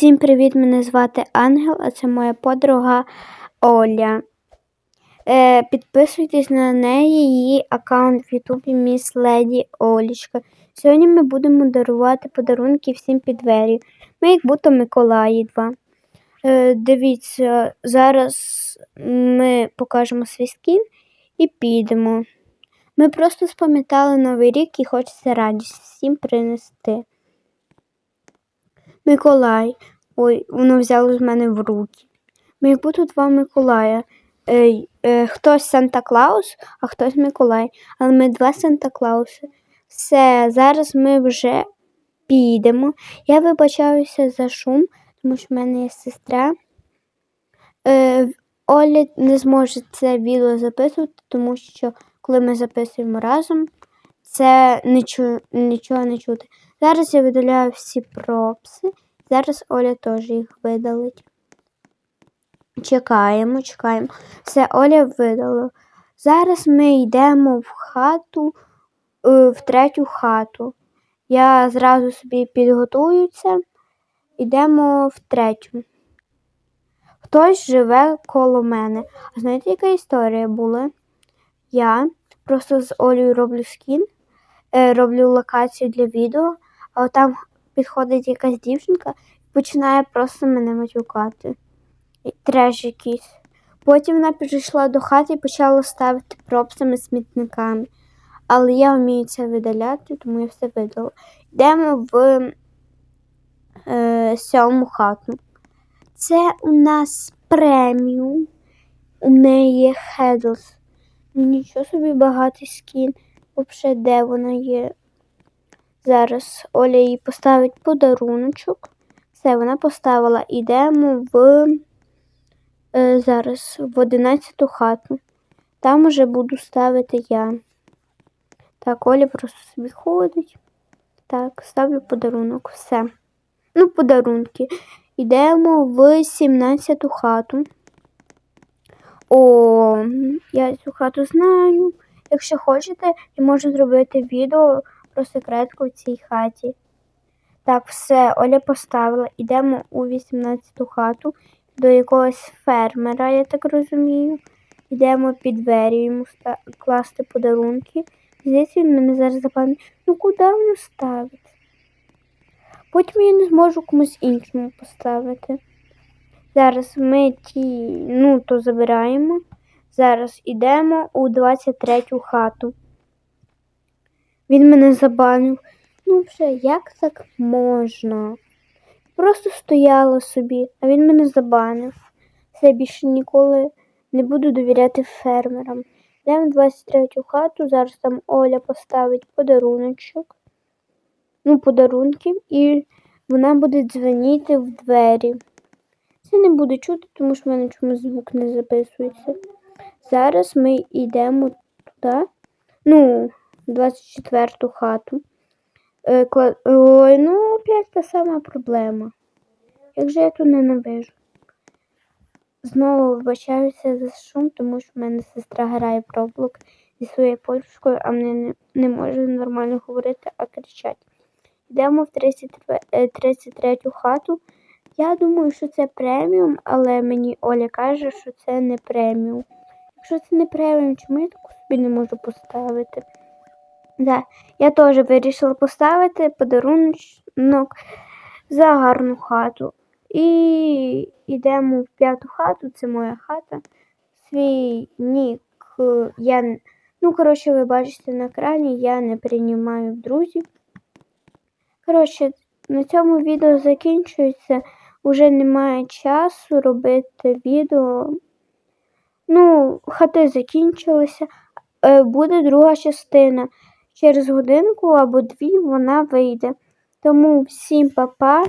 Всім привіт! Мене звати Ангел, а це моя подруга Оля. Е, підписуйтесь на неї, її аккаунт в Ютубі Міс Леді Олічка. Сьогодні ми будемо дарувати подарунки всім під двері. Ми як будто Миколаї два. Е, дивіться, зараз ми покажемо свій скін і підемо. Ми просто спам'ятали Новий рік і хочеться радість всім принести. Миколай. Ой, воно взяло з мене в руки. Ми як два Миколая. Е, е, хтось Санта Клаус, а хтось Миколай. Але ми два Санта Клауси. Все, зараз ми вже підемо. Я вибачаюся за шум, тому що в мене є сестра. Е, Оля не зможе це відео записувати, тому що коли ми записуємо разом, це нічого, нічого не чути. Зараз я видаляю всі пропси. Зараз Оля теж їх видалить. Чекаємо, чекаємо. Все, Оля видала. Зараз ми йдемо в хату, е, в третю хату. Я зразу собі підготую це. Йдемо в третю. Хтось живе коло мене. А знаєте, яка історія була? Я просто з Олею роблю скін, е, роблю локацію для відео, а там підходить якась дівчинка і починає просто мене матюкати. Треш якийсь. Потім вона підійшла до хати і почала ставити пропсами смітниками. Але я вмію це видаляти, тому я все видала. Йдемо в е, сьому хату. Це у нас преміум. У неї є Хедлс. Ну, Нічого собі багатий скін. Взагалі, де вона є? Зараз Оля їй поставить подаруночок. Все, вона поставила. Йдемо в е, зараз в 11 хату. Там уже буду ставити я. Так, Оля просто собі ходить. Так, ставлю подарунок. Все. Ну, подарунки. Йдемо в 17 хату. О, я цю хату знаю. Якщо хочете, я можу зробити відео про секретку в цій хаті. Так, все, Оля поставила. Йдемо у 18-ту хату до якогось фермера, я так розумію. Йдемо під двері йому класти подарунки. Здається, він мене зараз запевнить, ну куди воно ставить? Потім я не зможу комусь іншому поставити. Зараз ми ті, ну, то забираємо. Зараз йдемо у 23-ю хату. Він мене забанив. Ну, вже як так можна? Просто стояла собі, а він мене забанив. Все більше ніколи не буду довіряти фермерам. Йдемо в 23-ю хату, зараз там Оля поставить подаруночок. Ну, подарунки, і вона буде дзвонити в двері. Це не буде чути, тому що в мене чомусь звук не записується. Зараз ми йдемо туди, ну, 24-ту хату. Е, кла- Ой, ну опять та сама проблема. Як же я тут ненавижу? Знову вибачаюся за шум, тому що в мене сестра грає в Roblox зі своєю подружкою, а мене не, не може нормально говорити, а кричать. Йдемо в 33 хату. Я думаю, що це преміум, але мені Оля каже, що це не преміум. Якщо це не преміум, чому я таку собі не можу поставити? Да, я теж вирішила поставити подарунок за гарну хату. І йдемо в п'яту хату, це моя хата. Свій нік я. Ну, коротше, ви бачите на екрані, я не приймаю в друзі. Коротше, на цьому відео закінчується. Уже немає часу робити відео. Ну, хати закінчилися. Е, Буде друга частина. Через годинку або дві вона вийде. Тому всім па-па.